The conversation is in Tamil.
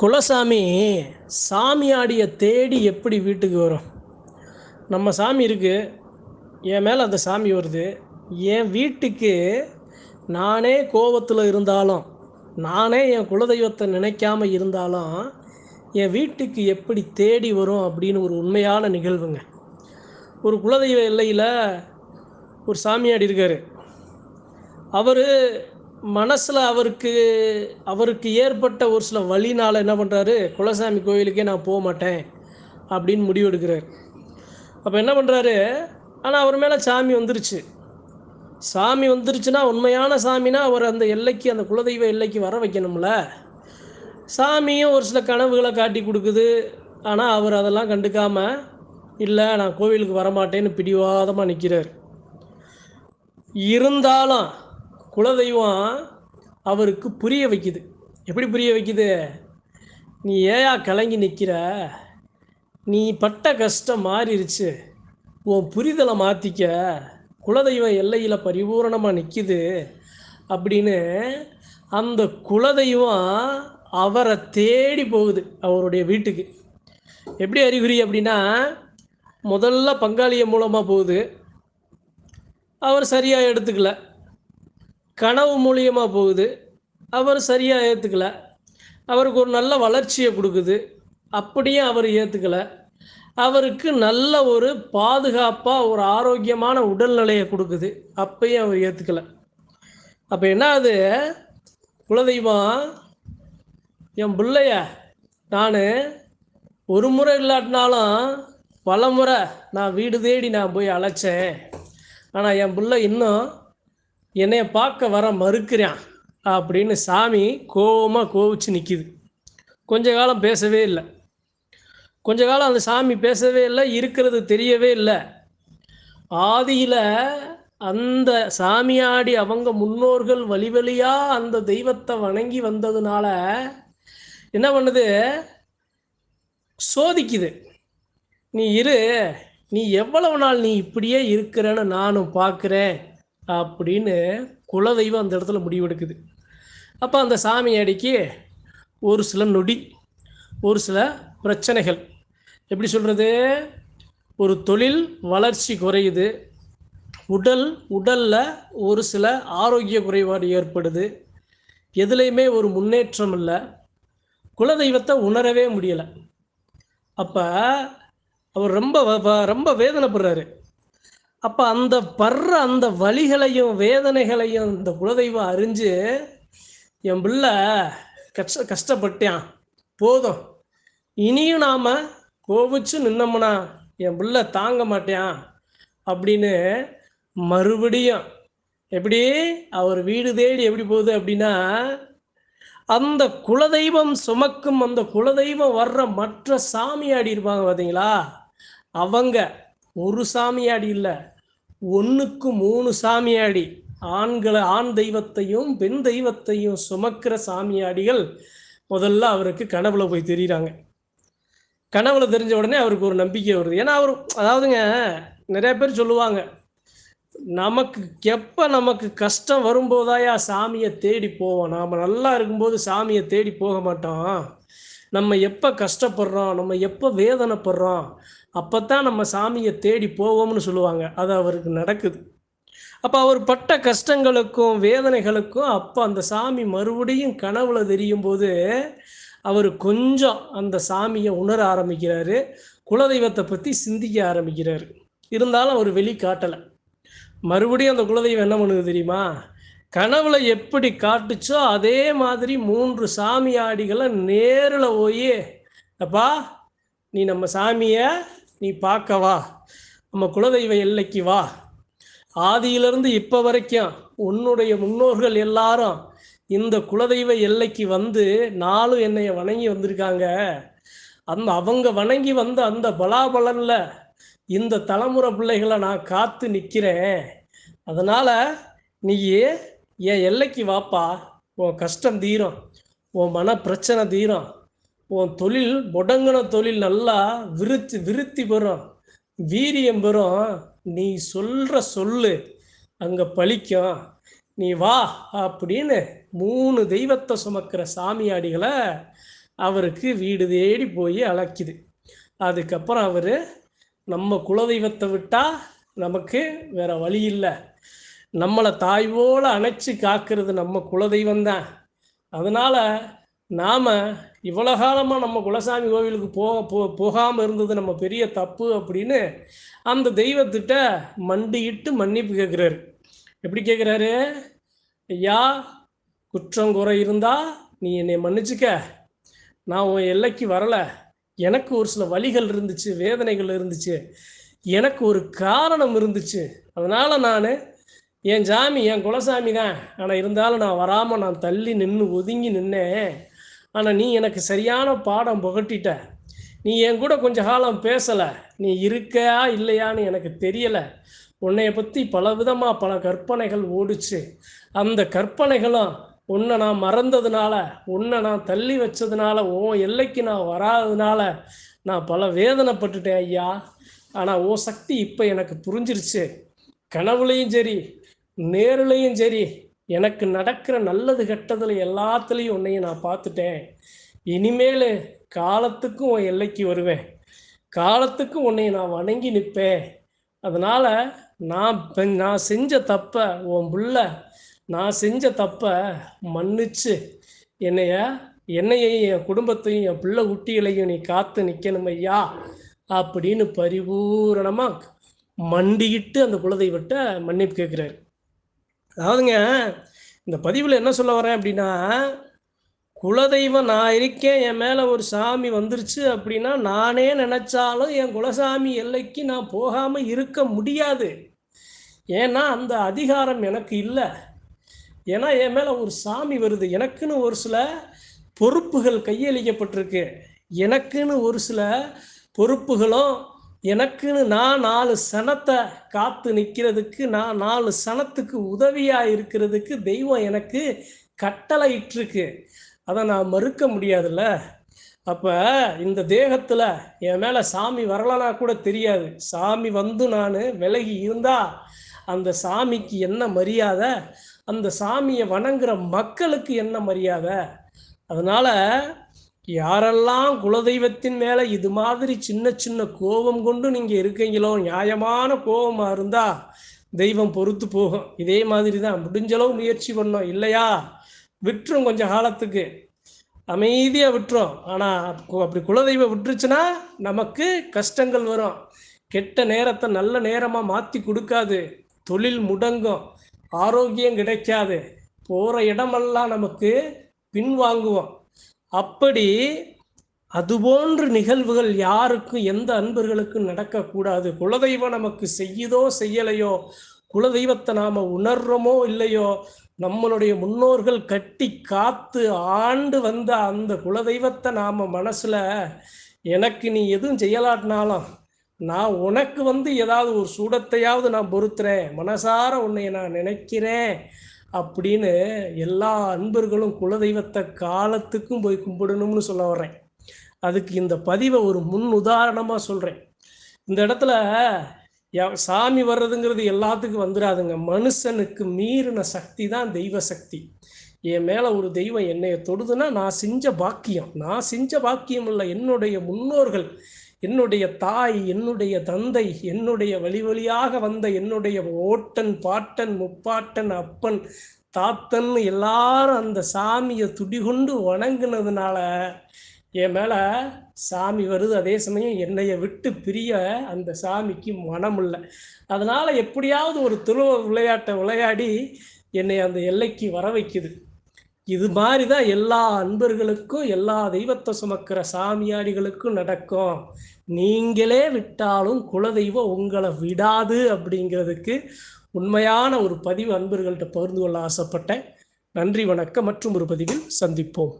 குலசாமி சாமியாடியை தேடி எப்படி வீட்டுக்கு வரும்? நம்ம சாமி இருக்குது என் மேலே அந்த சாமி வருது. என் வீட்டுக்கு நானே கோபத்தில் இருந்தாலும் நானே என் குலதெய்வத்தை நினைக்காம இருந்தாலும் என் வீட்டுக்கு எப்படி தேடி வரும் அப்படின்னு ஒரு உண்மையான நிகழ்வுங்க. ஒரு குலதெய்வ எல்லையில் ஒரு சாமியாடி இருக்கார். அவர் மனசில் அவருக்கு அவருக்கு ஏற்பட்ட ஒரு சில வழினால் என்ன பண்ணுறாரு குலசாமி கோயிலுக்கே நான் போக மாட்டேன் அப்படின்னு முடிவு எடுக்கிறார். அப்போ என்ன பண்ணுறாரு ஆனால் அவர் மேலே சாமி வந்துருச்சு. சாமி வந்துருச்சுன்னா உண்மையான சாமினா அவர் அந்த எல்லைக்கு அந்த குலதெய்வ எல்லைக்கு வர வைக்கணும்ல. சாமியும் ஒரு சில கனவுகளை காட்டி கொடுக்குது. ஆனால் அவர் அதெல்லாம் கண்டுக்காமல் இல்லை நான் கோவிலுக்கு வரமாட்டேன்னு பிடிவாதமாக நிற்கிறார் இருந்தாலும் குலதெய்வம் அவருக்கு புரிய வைக்குது. எப்படி புரிய வைக்குது? நீ ஏயா கலங்கி நிற்கிற நீ பட்ட கஷ்டம் மாறிடுச்சு உன் புரிதலை மாற்றிக்க குலதெய்வம் எல்லையில் பரிபூரணமாக நிற்கிது அப்படின்னு அந்த குலதெய்வம் அவரை தேடி போகுது அவருடைய வீட்டுக்கு. எப்படி அறிகுறி அப்படின்னா முதல்ல பங்காளிய மூலமாக போகுது. அவர் சரியாக எடுத்துக்கல. கனவு மூலியமாக போகுது. அவர் சரியாக ஏற்றுக்கல அவருக்கு ஒரு நல்ல வளர்ச்சியை கொடுக்குது. அப்படியே அவர் ஏற்றுக்கல அவருக்கு நல்ல ஒரு பாதுகாப்பாக ஒரு ஆரோக்கியமான உடல்நிலையை கொடுக்குது. அப்பயும் அவர் ஏற்றுக்கல அப்போ என்ன ஆகுது குலதெய்வம் என் பிள்ளைய நான் ஒரு முறை இல்லாட்டினாலும் பல முறை நான் வீடு தேடி நான் போய் அழைச்சேன். ஆனால் என் பிள்ளை இன்னும் என்னைய பார்க்க வர மறுக்கிறான் அப்படின்னு சாமி கோபமாக கோவிச்சு நிற்கிது கொஞ்ச காலம் பேசவே இல்லை. கொஞ்ச காலம் அந்த சாமி பேசவே இல்லை இருக்கிறது தெரியவே இல்லை. ஆதியில் அந்த சாமியாடி அவங்க முன்னோர்கள் வழி வழியாக அந்த தெய்வத்தை வணங்கி வந்ததுனால என்ன பண்ணுது? சோதிக்குது. நீ இரு நீ எவ்வளவு நாள் நீ இப்படியே இருக்கிறன்னு நானும் பார்க்குறேன் அப்படின்னு குலதெய்வம் அந்த இடத்துல முடிவெடுக்குது. அப்போ அந்த சாமியாடிக்கு ஒரு சில நொடி ஒரு சில பிரச்சனைகள். எப்படி சொல்கிறது ஒரு தொழில் வளர்ச்சி குறையுது. உடல் உடலில் ஒரு சில ஆரோக்கிய குறைபாடு ஏற்படுது. எதுலேயுமே ஒரு முன்னேற்றம் இல்லை. குலதெய்வத்தை உணரவே முடியலை. அப்போ அவர் ரொம்ப ரொம்ப வேதனைப்படுறாரு. அப்போ அந்த படுற அந்த வழிகளையும் வேதனைகளையும் இந்த குலதெய்வம் அறிஞ்சு என் பிள்ளை கஷ்ட கஷ்டப்பட்டான். போதும். இனியும் நாம் கோபிச்சு நின்னோம்னா என் பிள்ளை தாங்க மாட்டேன் அப்படின்னு மறுபடியும் எப்படி அவர் வீடு தேடி எப்படி போகுது அப்படின்னா அந்த குலதெய்வம் சுமக்கும் அந்த குலதெய்வம் வர்ற மற்ற சாமியாடி இருப்பாங்க பார்த்தீங்களா அவங்க. ஒரு சாமியாடி இல்லை. ஒன்றுக்கு மூணு சாமியாடி ஆண்களை ஆண் தெய்வத்தையும் பெண் தெய்வத்தையும் சுமக்கிற சாமியாடிகள் முதல்ல அவருக்கு கனவுல போய் தெரியுறாங்க. கனவுல தெரிஞ்ச உடனே அவருக்கு ஒரு நம்பிக்கை வருது. ஏன்னா அவர் அதாவதுங்க நிறைய பேர் சொல்லுவாங்க நமக்கு எப்போ நமக்கு கஷ்டம் வரும்போதாயா சாமியை தேடி போவோம்? நாம் நல்லா இருக்கும்போது சாமியை தேடி போக மாட்டோம். நம்ம எப்போ கஷ்டப்படுறோம்? நம்ம எப்போ வேதனைப்படுறோம்? அப்போ தான் நம்ம சாமியை தேடி போவோம்னு சொல்லுவாங்க. அது அவருக்கு நடக்குது. அப்போ அவர் பட்ட கஷ்டங்களுக்கும் வேதனைகளுக்கும் அப்போ அந்த சாமி மறுபடியும் கனவுல தெரியும் போது அவர் கொஞ்சம் அந்த சாமியை உணர ஆரம்பிக்கிறாரு. குலதெய்வத்தை பற்றி சிந்திக்க ஆரம்பிக்கிறாரு. இருந்தாலும் அவர் வெளி காட்டலை. மறுபடியும் அந்த குலதெய்வம் என்ன பண்ணுது தெரியுமா? கனவுல எப்படி காட்டுச்சோ அதே மாதிரி மூன்று சாமியாடிகளை நேரில் போய் அப்பா நீ நம்ம சாமியை நீ பார்க்க வா. நம்ம குலதெய்வ எல்லைக்கு வா. ஆதியிலிருந்து இப்போ வரைக்கும் உன்னுடைய முன்னோர்கள் எல்லாரும் இந்த குலதெய்வ எல்லைக்கு வந்து நாளும் என்னைய வணங்கி வந்திருக்காங்க. அந்த அவங்க வணங்கி வந்த அந்த பலாபலனில் இந்த தலைமுறை பிள்ளைகளை நான் காத்து நிற்கிறேன் அதனால் நீ என் எல்லைக்கு வாப்பா. உன் கஷ்டம் தீரும். உன் மன பிரச்சனை தீரும். உன் தொழில் முடங்கின தொழில் நல்லா விருத்தி விருத்தி பெறும். வீரியம் பெறும். நீ சொல்கிற சொல்லு. அங்கே பலிக்கும் நீ வா அப்படின்னு மூணு தெய்வத்தை சுமக்கிற சாமியாடிகளை அவருக்கு வீடு தேடி போய் அழைக்குது. அதுக்கப்புறம் அவர் நம்ம குலதெய்வத்தை விட்டால் நமக்கு வேற வழி இல்லை. நம்மளை தாய் அணைச்சி காக்கிறது நம்ம குலதெய்வம் தான் அதனால் நாம் இவ்வளோ காலமாக நம்ம குலசாமி கோவிலுக்கு போக போ போகாமல் இருந்தது நம்ம பெரிய தப்பு அப்படின்னு அந்த தெய்வத்திட்ட மண்டியிட்டு மன்னிப்பு கேட்குறாரு எப்படி கேட்குறாரு ஐயா குற்றம் குறை இருந்தால் நீ என்னை மன்னிச்சுக்க. நான் உன் எல்லைக்கு வரலை. எனக்கு ஒரு சில வழிகள் இருந்துச்சு வேதனைகள் இருந்துச்சு. எனக்கு ஒரு காரணம் இருந்துச்சு. அதனால் நான் என் சாமி என் குலசாமி தான். ஆனால் இருந்தாலும் நான் வராமல் நான் தள்ளி நின்று ஒதுங்கி நின்னேன். ஆனால் நீ எனக்கு சரியான பாடம் புகட்டிட்ட. நீ என் கூட கொஞ்ச காலம் பேசலை. நீ இருக்கையா இல்லையான்னு எனக்கு தெரியலை. உன்னைய பற்றி பல விதமாக பல கற்பனைகள் ஓடுச்சு. அந்த கற்பனைகளும் உன்னை நான் மறந்ததுனால உன்னை நான் தள்ளி வச்சதுனால உன் எல்லைக்கு நான் வராததுனால நான் பல வேதனைப்பட்டுட்டேன் ஐயா. ஆனால் ஓ சக்தி இப்போ எனக்கு புரிஞ்சிருச்சு. கனவுலையும் சரி நேருலையும் சரி எனக்கு நடக்கிற நல்லது கெட்டதில் எல்லாத்துலேயும் உன்னையும் நான் பார்த்துட்டேன். இனிமேல் காலத்துக்கும் உன் எல்லைக்கு வருவேன். காலத்துக்கும் உன்னை நான் வணங்கி நிற்பேன். அதனால் நான் நான் செஞ்ச தப்பை உன் புள்ள நான் செஞ்ச தப்பை மன்னிச்சு என்னைய என்னையையும் என் குடும்பத்தையும் என் பிள்ளை குட்டிகளையும் நீ காத்து நிற்கணும் ஐயா அப்படின்னு பரிபூரணமாக மண்டிக்கிட்டு அந்த குலதெய்வத்தை மன்னிப்பு கேட்குறாரு. அதாவதுங்க இந்த பதிவில் என்ன சொல்ல வரேன் அப்படின்னா குலதெய்வம் நான் இருக்கேன் என் மேலே ஒரு சாமி வந்துருச்சு அப்படின்னா நானே நினச்சாலும் என் குலசாமி எல்லைக்கு நான் போகாமல் இருக்க முடியாது. ஏன்னா அந்த அதிகாரம் எனக்கு இல்லை. ஏன்னா என் மேலே ஒரு சாமி வருது. எனக்குன்னு ஒரு சில பொறுப்புகள் கையளிக்கப்பட்டிருக்கு. எனக்குன்னு ஒரு சில பொறுப்புகளும் எனக்குன்னு நான் நாலு சனத்தை காத்து நிற்கிறதுக்கு நான் நாலு சனத்துக்கு உதவியாக இருக்கிறதுக்கு தெய்வம் எனக்கு கட்டளை இட்டிருக்கு அதை நான் மறுக்க முடியாதுல்ல. அப்போ இந்த தேகத்தில் என் மேலே சாமி வரலனா கூட தெரியாது. சாமி வந்து நான் விலகி இருந்தா அந்த சாமிக்கு என்ன மரியாதை? அந்த சாமியை வணங்குற மக்களுக்கு என்ன மரியாதை? அதனால் யாரெல்லாம் குலதெய்வத்தின் மேலே இது மாதிரி சின்ன சின்ன கோபம் கொண்டு நீங்கள் இருக்கீங்களோ நியாயமான கோபமாக இருந்தால் தெய்வம் பொறுத்து போகும். இதே மாதிரி தான் முடிஞ்சளவு முயற்சி பண்ணோம். இல்லையா? விட்டுரும் கொஞ்சம் காலத்துக்கு. அமைதியாக விட்டுரும். ஆனால் அப்படி குலதெய்வம் விட்டுருச்சுன்னா நமக்கு கஷ்டங்கள் வரும். கெட்ட நேரத்தை நல்ல நேரமாக மாற்றி கொடுக்காது. தொழில் முடங்கும். ஆரோக்கியம் கிடைக்காது. போகிற இடமெல்லாம் நமக்கு பின்வாங்குவோம். அப்படி அதுபோன்ற நிகழ்வுகள் யாருக்கும் எந்த அன்பர்களுக்கும் நடக்கக்கூடாது? குலதெய்வம் நமக்கு செய்யுதோ செய்யலையோ? குலதெய்வத்தை நாம் உணர்றோமோ இல்லையோ? நம்மளுடைய முன்னோர்கள் கட்டி காத்து ஆண்டு வந்த அந்த குலதெய்வத்தை நாம் மனசில் எனக்கு நீ எதுவும் செய்யலாட்டினாலும் நான் உனக்கு வந்து ஏதாவது ஒரு சூடத்தையாவது நான் பொறுத்துறேன். மனசார உன்னை நான் நினைக்கிறேன். அப்படின்னு எல்லா அன்பர்களும் குலதெய்வத்தை காலத்துக்கும் போய் கும்பிடணும்னு சொல்ல வர்றேன். அதுக்கு இந்த பதிவை ஒரு முன் உதாரணமாக சொல்கிறேன் இந்த இடத்துல யா- சாமி வர்றதுங்கிறது எல்லாத்துக்கும் வந்துடாதுங்க. மனுஷனுக்கு மீறின சக்தி தான் தெய்வ சக்தி. என் மேலே ஒரு தெய்வம் என்னைய தொடுதுன்னா நான் செஞ்ச பாக்கியம். நான் செஞ்ச பாக்கியம் இல்லை. என்னுடைய முன்னோர்கள் என்னுடைய தாய் என்னுடைய தந்தை என்னுடைய வழி வழியாக வந்த என்னுடைய ஓட்டன் பாட்டன் முப்பாட்டன் அப்பன் தாத்தன் எல்லாரும் அந்த சாமியை துடிகொண்டு வணங்கினதுனால என் மேலே சாமி வருது. அதே சமயம் என்னைய விட்டு பிரிய அந்த சாமிக்கு மனம் இல்லை அதனால் எப்படியாவது ஒரு துருவ விளையாட்டை விளையாடி என்னை அந்த எல்லைக்கு வர வைக்குது. இது மாதிரி தான் எல்லா அன்பர்களுக்கும் எல்லா தெய்வத்தை சுமக்கிற சாமியாடிகளுக்கும் நடக்கும். நீங்களே விட்டாலும் குலதெய்வம் உங்களை விடாது அப்படிங்கிறதுக்கு உண்மையான ஒரு பதிவு அன்பர்கள்ட்ட பகிர்ந்து கொள்ள ஆசைப்பட்டேன். நன்றி வணக்கம். மற்றும் ஒரு பதிவில் சந்திப்போம்.